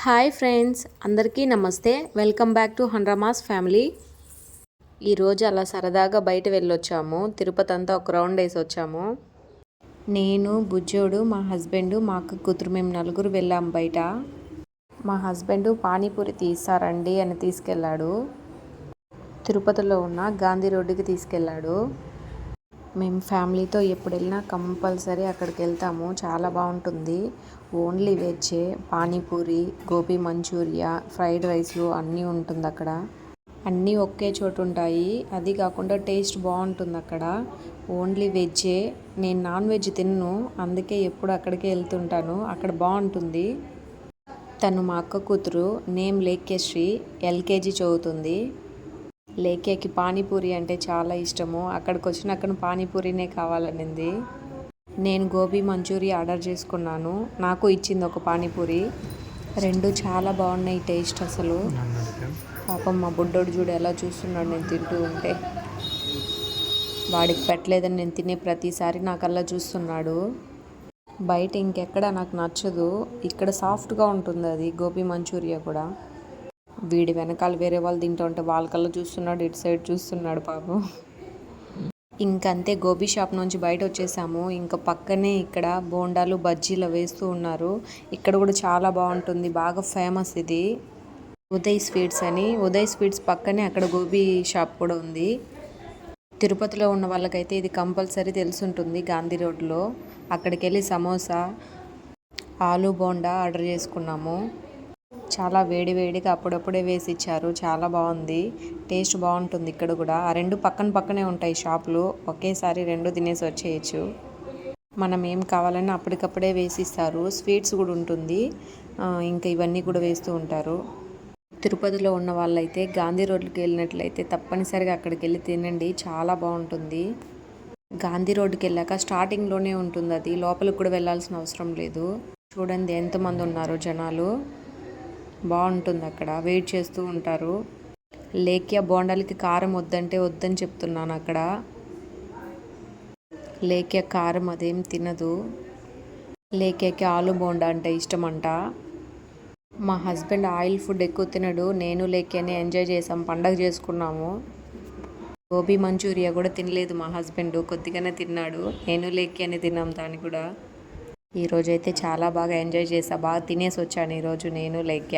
Hi friends అందరికీ నమస్తే. Welcome back to హండ్రమాస్ ఫ్యామిలీ. ఈరోజు అలా సరదాగా బయట వెళ్ళొచ్చాము. తిరుపతి అంతా ఒక రౌండ్ వేసి వచ్చాము. నేను బుజ్జోడు మా హస్బెండ్ మా అక్క కూతురు మేము నలుగురు వెళ్ళాం బయట. మా హస్బెండ్ పానీపూరి తీస్తారండి అని తీసుకెళ్ళాడు. తిరుపతిలో ఉన్న గాంధీ రోడ్డుకి తీసుకెళ్ళాడు. మేము ఫ్యామిలీతో ఎప్పుడు వెళ్ళినా కంపల్సరీ అక్కడికి వెళ్తాము చాలా బాగుంటుంది. ఓన్లీ వెజ్జే. పానీపూరి గోబీ మంచూరియా ఫ్రైడ్ రైస్లు అన్నీ ఉంటుంది అక్కడ అన్నీ ఒకే చోటు ఉంటాయి. అది కాకుండా టేస్ట్ బాగుంటుంది అక్కడ ఓన్లీ వెజ్జే. నేను నాన్ వెజ్ తిన్ను. అందుకే ఎప్పుడు అక్కడికే వెళ్తుంటాను. అక్కడ బాగుంటుంది. తను మా అక్క కూతురు. నేమ్ లేక్యశ్రీ. ఎల్కేజీ చదువుతుంది. లేకేకి పానీపూరి అంటే చాలా ఇష్టము. అక్కడికి వచ్చిన అక్కడ పానీపూరినే కావాలనింది. నేను గోబీ మంచూరియా ఆర్డర్ చేసుకున్నాను. నాకు ఇచ్చింది ఒక పానీపూరి. రెండు చాలా బాగున్నాయి టేస్ట్ అసలు. పాపం మా బుడ్డోడు చూడు ఎలా చూస్తున్నాడు నేను తింటూ ఉంటే. వాడికి పెట్టలేదని నేను తినే ప్రతిసారి నాకల్లా చూస్తున్నాడు. బయట ఇంకెక్కడ నాకు నచ్చదు. ఇక్కడ సాఫ్ట్గా ఉంటుంది అది గోబీ మంచూరియా కూడా. వీడి వెనకాల వేరే వాళ్ళు తింటూ ఉంటే వాళ్ళకల్లా చూస్తున్నాడు ఇటు సైడ్ చూస్తున్నాడు పాపం. ఇంకంతే గోబీ షాప్ నుంచి బయట వచ్చేసాము. ఇంకా పక్కనే ఇక్కడ బోండాలు బజ్జీలు వేస్తూ ఉన్నారు. ఇక్కడ కూడా చాలా బాగుంటుంది. బాగా ఫేమస్ ఇది. ఉదయ్ స్వీట్స్ అని. ఉదయ్ స్వీట్స్ పక్కనే అక్కడ గోబీ షాప్ కూడా ఉంది. తిరుపతిలో ఉన్న వాళ్ళకైతే ఇది కంపల్సరీ తెలుసుంటుంది గాంధీ రోడ్లో. అక్కడికి వెళ్ళి సమోసా ఆలు బోండా ఆర్డర్ చేసుకున్నాము. చాలా వేడి వేడిగా అప్పుడప్పుడే వేసి ఇచ్చారు చాలా బాగుంది. టేస్ట్ బాగుంటుంది ఇక్కడ కూడా. ఆ రెండు పక్కన పక్కనే ఉంటాయి షాపులు. ఒకేసారి రెండు తినేసి వచ్చేయచ్చు. మనం ఏం కావాలన్నా అప్పటికప్పుడే వేసి ఇస్తారు స్వీట్స్ కూడా ఉంటుంది. ఇంకా ఇవన్నీ కూడా వేస్తూ ఉంటారు. తిరుపతిలో ఉన్న వాళ్ళైతే గాంధీ రోడ్కి వెళ్ళినట్లయితే తప్పనిసరిగా అక్కడికి వెళ్ళి తినండి. చాలా బాగుంటుంది. గాంధీ రోడ్డుకి వెళ్ళాక స్టార్టింగ్లోనే ఉంటుంది అది. లోపలికి కూడా వెళ్ళాల్సిన అవసరం లేదు. చూడండి ఎంతమంది ఉన్నారు జనాలు. బాగుంటుంది అక్కడ. వెయిట్ చేస్తూ ఉంటారు. లేఖ్య బోండాలకి కారం వద్దంటే వద్దని చెప్తున్నాను అక్కడ. లేఖ్య కారం అదేం తినదు. లేఖ్యకి ఆలు బోండా అంటే ఇష్టమంట. మా హస్బెండ్ ఆయిల్ ఫుడ్ ఎక్కువ తినడు. నేను లేఖ్యని ఎంజాయ్ చేసాం పండగ చేసుకున్నాము. గోబీ మంచూరియా కూడా తినలేదు మా హస్బెండ్. కొద్దిగానే తిన్నాడు. నేను లేఖ్యని తిన్నాం దాన్ని కూడా. ఈరోజైతే చాలా బాగా ఎంజాయ్ చేసా. బాగా తినేసి వచ్చాను ఈరోజు నేను లెక్క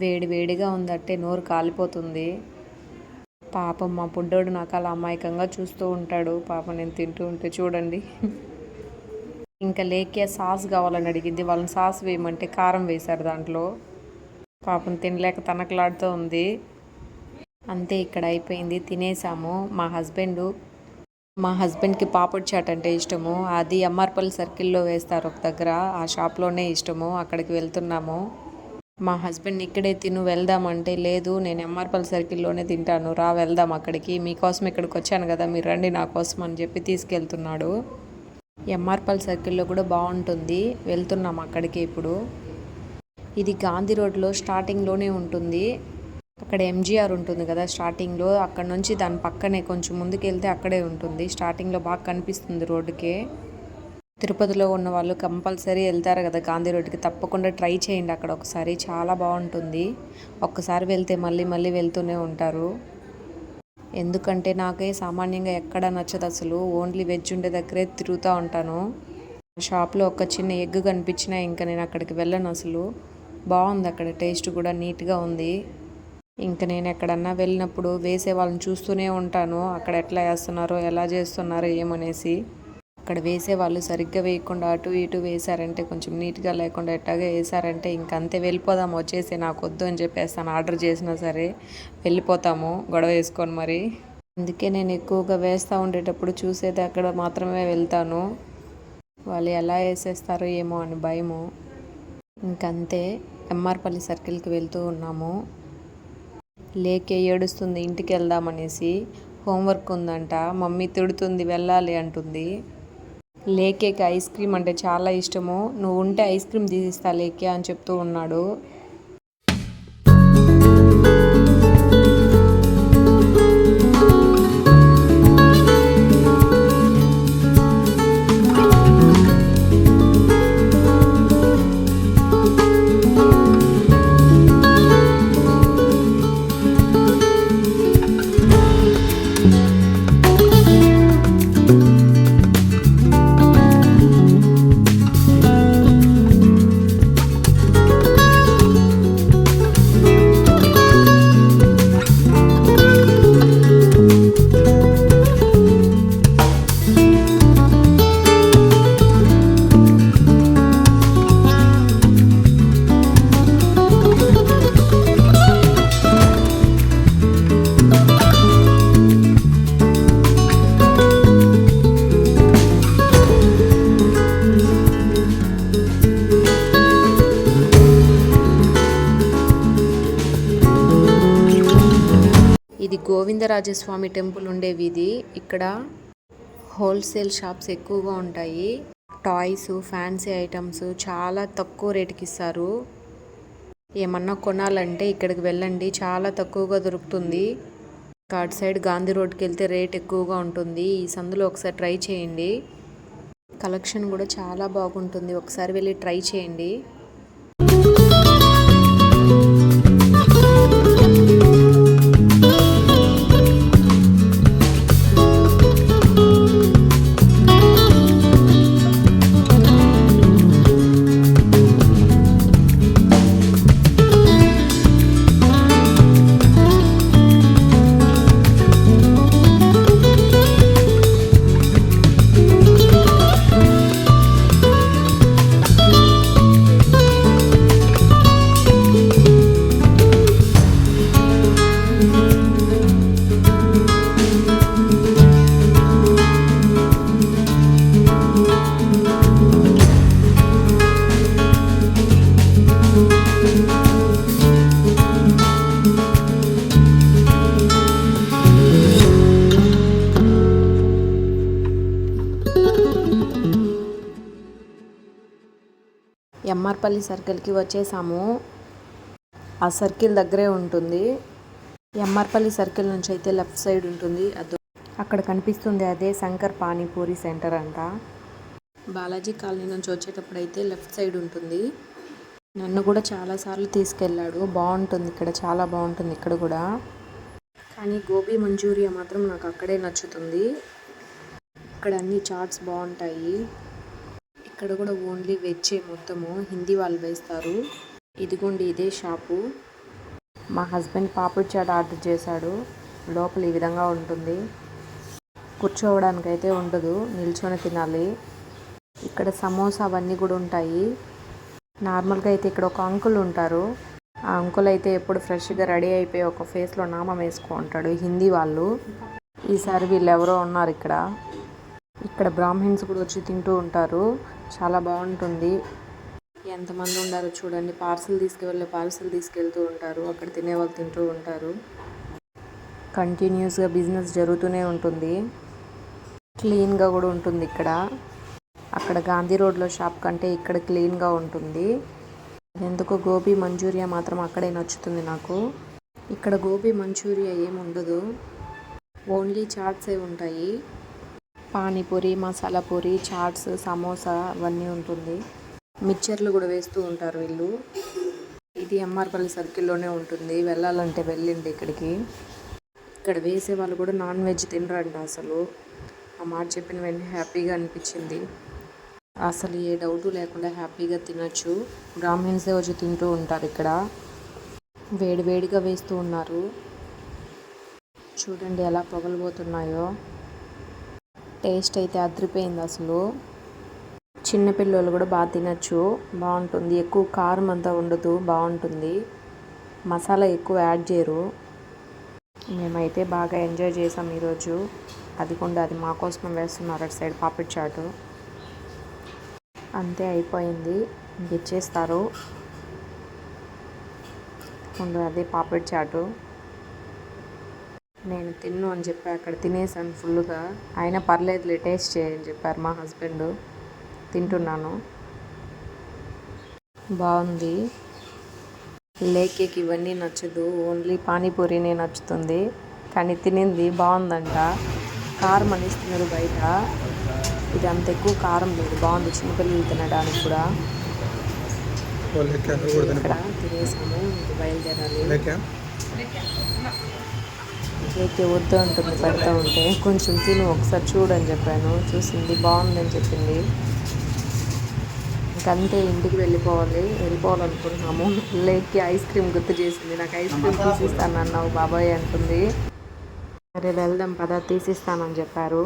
వేడి వేడిగా ఉందంటే నోరు కాలిపోతుంది. పాపం మా పుడ్డోడు నాకు అలా అమాయకంగా చూస్తూ ఉంటాడు. పాపం నేను తింటూ ఉంటే చూడండి. ఇంకా లేకే సాస్ కావాలని అడిగింది. వాళ్ళని సాస్ వేయమంటే కారం వేశారు దాంట్లో. పాపం తినలేక తనకలాడుతూ ఉంది. అంతే ఇక్కడ అయిపోయింది. తినేసాము. మా హస్బెండ్ మా హస్బెండ్కి పాపడ్ చాట్ అంటే ఇష్టము. అది ఎంఆర్పల్ సర్కిల్లో వేస్తారు ఒక దగ్గర. ఆ షాప్లోనే ఇష్టము. అక్కడికి వెళ్తున్నాము. మా హస్బెండ్ ఇక్కడే తిను వెళ్దామంటే లేదు నేను ఎంఆర్పల్లి సర్కిల్లోనే తింటాను. రా వెళ్దాం అక్కడికి. మీకోసం ఇక్కడికి వచ్చాను కదా మీరు రండి నా కోసం అని చెప్పి తీసుకెళ్తున్నాడు. ఎంఆర్పల్ సర్కిల్లో కూడా బాగుంటుంది. వెళ్తున్నాం అక్కడికి ఇప్పుడు. ఇది గాంధీ రోడ్లో స్టార్టింగ్లోనే ఉంటుంది. అక్కడ ఎంజీఆర్ ఉంటుంది కదా స్టార్టింగ్లో అక్కడ నుంచి దాని పక్కనే కొంచెం ముందుకెళ్తే అక్కడే ఉంటుంది. స్టార్టింగ్లో బాగా కనిపిస్తుంది రోడ్డుకే. తిరుపతిలో ఉన్న వాళ్ళు కంపల్సరీ వెళ్తారు కదా గాంధీ రోడ్డుకి. తప్పకుండా ట్రై చేయండి అక్కడ ఒకసారి. చాలా బాగుంటుంది. ఒక్కసారి వెళ్తే మళ్ళీ మళ్ళీ వెళ్తూనే ఉంటారు. ఎందుకంటే నాకే సామాన్యంగా ఎక్కడ నచ్చదు అసలు. ఓన్లీ వెజ్ ఉండే దగ్గరే తిరుగుతూ ఉంటాను. షాప్లో ఒక చిన్న ఎగ్ కనిపించినా ఇంకా నేను అక్కడికి వెళ్ళను అసలు. బాగుంది అక్కడ. టేస్ట్ కూడా నీట్గా ఉంది. ఇంకా నేను ఎక్కడన్నా వెళ్ళినప్పుడు వేసే వాళ్ళని చూస్తూనే ఉంటాను. అక్కడ ఎట్లా వేస్తున్నారో ఎలా చేస్తున్నారో ఏమనేసి. అక్కడ వేసే వాళ్ళు సరిగ్గా వేయకుండా అటు ఇటు వేశారంటే కొంచెం నీట్గా లేకుండా ఎట్టాగా వేసారంటే ఇంకంతే వెళ్ళిపోదాం వచ్చేసి నాకు వద్దు అని చెప్పేస్తాను. ఆర్డర్ చేసినా సరే వెళ్ళిపోతాము గొడవ వేసుకొని మరి. అందుకే నేను ఎక్కువగా వేస్తూ ఉండేటప్పుడు చూసేది అక్కడ మాత్రమే వెళ్తాను. వాళ్ళు ఎలా వేసేస్తారో ఏమో అని భయము. ఇంకంతే ఎంఆర్పల్లి సర్కిల్కి వెళ్తూ ఉన్నాము. లేకే ఏడుస్తుంది ఇంటికి వెళ్దామనేసి హోంవర్క్ ఉందంట. మమ్మీ తిడుతుంది వెళ్ళాలి అంటుంది. లేకేకి ఐస్ క్రీమ్ అంటే చాలా ఇష్టము. నువ్వు ఉంటే ఐస్ క్రీమ్ తీసిస్తా లేకే అని చెప్తూ ఉన్నాడు. గోవిందరాజస్వామి టెంపుల్ ఉండే వీధి. ఇక్కడ హోల్సేల్ షాప్స్ ఎక్కువగా ఉంటాయి. టాయ్స్ ఫ్యాన్సీ ఐటమ్స్ చాలా తక్కువ రేటుకి ఇస్తారు. ఏమన్నా కొనాలంటే ఇక్కడికి వెళ్ళండి. చాలా తక్కువగా దొరుకుతుంది. అటు సైడ్ గాంధీ రోడ్కి వెళ్తే రేట్ ఎక్కువగా ఉంటుంది. ఈ సందులో ఒకసారి ట్రై చేయండి. కలెక్షన్ కూడా చాలా బాగుంటుంది. ఒకసారి వెళ్ళి ట్రై చేయండి. కుమార్పల్లి సర్కిల్కి వచ్చేసాము. ఆ సర్కిల్ దగ్గరే ఉంటుంది. ఎంఆర్పల్లి సర్కిల్ నుంచి అయితే లెఫ్ట్ సైడ్ ఉంటుంది. అదో అక్కడ కనిపిస్తుంది అదే శంకర్ పానీపూరి సెంటర్ అంట. బాలాజీ కాలనీ నుంచి వచ్చేటప్పుడు అయితే లెఫ్ట్ సైడ్ ఉంటుంది. నన్ను కూడా చాలాసార్లు తీసుకెళ్ళాడు. బాగుంటుంది ఇక్కడ చాలా బాగుంటుంది ఇక్కడ కూడా. కానీ గోబీ మంచూరియా మాత్రం నాకు అక్కడే నచ్చుతుంది. ఇక్కడ అన్ని చాట్స్ బాగుంటాయి. ఇక్కడ కూడా ఓన్లీ వెజ్జే మొత్తము. హిందీ వాళ్ళు వేస్తారు. ఇదిగోండి ఇదే షాపు. మా హస్బెండ్ పాపిడి చాట్ ఆర్డర్ చేశాడు. లోపల ఈ విధంగా ఉంటుంది. కూర్చోవడానికి అయితే ఉండదు. నిల్చొని తినాలి. ఇక్కడ సమోసా అవన్నీ కూడా ఉంటాయి. నార్మల్గా అయితే ఇక్కడ ఒక అంకుల్ ఉంటారు. ఆ అంకుల్ అయితే ఎప్పుడు ఫ్రెష్గా రెడీ అయిపోయి ఒక ఫేస్లో నామం వేసుకో ఉంటాడు హిందీ వాళ్ళు. ఈసారి వీళ్ళు ఎవరో ఉన్నారు ఇక్కడ. ఇక్కడ బ్రాహ్మిన్స్ కూడా వచ్చి తింటూ ఉంటారు. చాలా బాగుంటుంది. ఎంతమంది ఉండారో చూడండి. పార్సల్ తీసుకువెళ్ళే పార్సల్ తీసుకెళ్తూ ఉంటారు. అక్కడ తినేవాళ్ళు తింటూ ఉంటారు. కంటిన్యూస్గా బిజినెస్ జరుగుతూనే ఉంటుంది. క్లీన్గా కూడా ఉంటుంది ఇక్కడ. అక్కడ గాంధీ రోడ్లో షాప్ కంటే ఇక్కడ క్లీన్గా ఉంటుంది. ఎందుకో గోబీ మంచూరియా మాత్రం అక్కడే నచ్చుతుంది నాకు. ఇక్కడ గోబీ మంచూరియా ఏమి ఉండదు ఓన్లీ చాట్సే ఉంటాయి. పానీపూరి మసాలా పూరి చాట్స్ సమోసా అవన్నీ ఉంటుంది. మిక్చర్లు కూడా వేస్తూ ఉంటారు వీళ్ళు. ఇది ఎంఆర్పల్లి సర్కిల్లోనే ఉంటుంది. వెళ్ళాలంటే వెళ్ళండి ఇక్కడికి. ఇక్కడ వేసే వాళ్ళు కూడా నాన్ వెజ్ తినరంట అసలు. ఆ మాట చెప్పిన వెంటనే హ్యాపీగా అనిపించింది. అసలు ఏ డౌటు లేకుండా హ్యాపీగా తినచ్చు. బ్రాహ్మిన్సే వచ్చి తింటూ ఉంటారు ఇక్కడ. వేడివేడిగా వేస్తూ ఉన్నారు. చూడండి ఎలా పొగలబోతున్నాయో టేస్ట్ అయితే అదిరిపోయింది అసలు. చిన్నపిల్లలు కూడా బాగా తినచ్చు. బాగుంటుంది. ఎక్కువ కారం అంతా ఉండదు. బాగుంటుంది. మసాలా ఎక్కువ యాడ్ చేయరు. మేమైతే బాగా ఎంజాయ్ చేసాం ఈరోజు. అది కూడా అది మా కోసం వేస్తున్నారు. అటు సైడ్ పాపిడ్ చాటు. అంతే అయిపోయింది. ఇచ్చేస్తారు. ముందు అదే పాపిడ్ చాటు. నేను తిన్ను అని చెప్పి అక్కడ తినేసాను ఫుల్గా అయినా పర్లేదులే టేస్ట్ చేయని చెప్పారు మా హస్బెండ్. తింటున్నాను. బాగుంది. లేకేకి ఇవన్నీ నచ్చదు ఓన్లీ పానీపూరినే నచ్చుతుంది. కానీ తినింది బాగుందంట. కారం అనిస్తున్నారు బయట. ఇది అంత ఎక్కువ కారం లేదు. బాగుంది చిన్నపిల్లలు తినడానికి కూడా. ఇక్కడ తినేసాము బయలుదేరాలి. లేకే వద్దు అంటుంది పెడతా ఉంటే. కొంచెం తిను ఒకసారి చూడని చెప్పాను. చూసింది బాగుందని చెప్పింది. ఇంకంతే ఇంటికి వెళ్ళిపోవాలి. వెళ్ళిపోవాలనుకుంటున్నాము. లేక్కి ఐస్ క్రీమ్ గుర్తు చేసింది. నాకు ఐస్ క్రీమ్ తీసిస్తాను అన్నావు బాబాయ్ అంటుంది. సరే వెళ్దాం పద తీసిస్తానని చెప్పారు.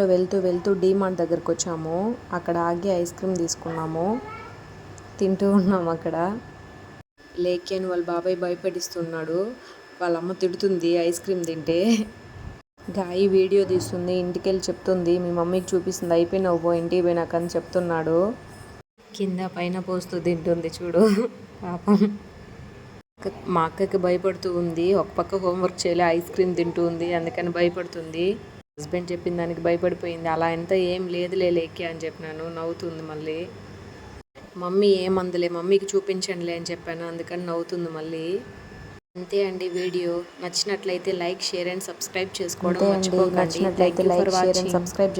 కార్లో వెళ్తూ వెళ్తూ డీమార్ట్ దగ్గరకు వచ్చాము అక్కడ ఆగి ఐస్ క్రీమ్ తీసుకున్నాము. తింటూ ఉన్నాము అక్కడ. లేకి అని వాళ్ళ బాబాయ్ భయపెట్టిస్తున్నాడు. వాళ్ళ అమ్మ తిడుతుంది ఐస్ క్రీమ్ తింటే. గాయి వీడియో తీస్తుంది ఇంటికెళ్ళి చెప్తుంది మీ మమ్మీకి చూపిస్తుంది అయిపోయినావు పో ఇంటికి పోయినాక అని చెప్తున్నాడు. కింద పైన పోస్తూ తింటుంది చూడు పాపం. అక్క- మా అక్కకి భయపడుతూ ఉంది. ఒక పక్క హోంవర్క్ చేయలే ఐస్ క్రీమ్ తింటూ ఉంది అందుకని భయపడుతుంది. హస్బెండ్ చెప్పిన దానికి భయపడిపోయింది. అలా ఎంత ఏం లేదులే లేకే అని చెప్పినాను. నవ్వుతుంది మళ్ళీ. మమ్మీ ఏమందులే మమ్మీకి చూపించండిలే అని చెప్పాను. అందుకని నవ్వుతుంది మళ్ళీ. అంతే అండి వీడియో. నచ్చినట్లయితే లైక్ షేర్ అండ్ సబ్స్క్రైబ్ చేసుకోవడం మర్చిపోకండి. Thank you for watching subscribe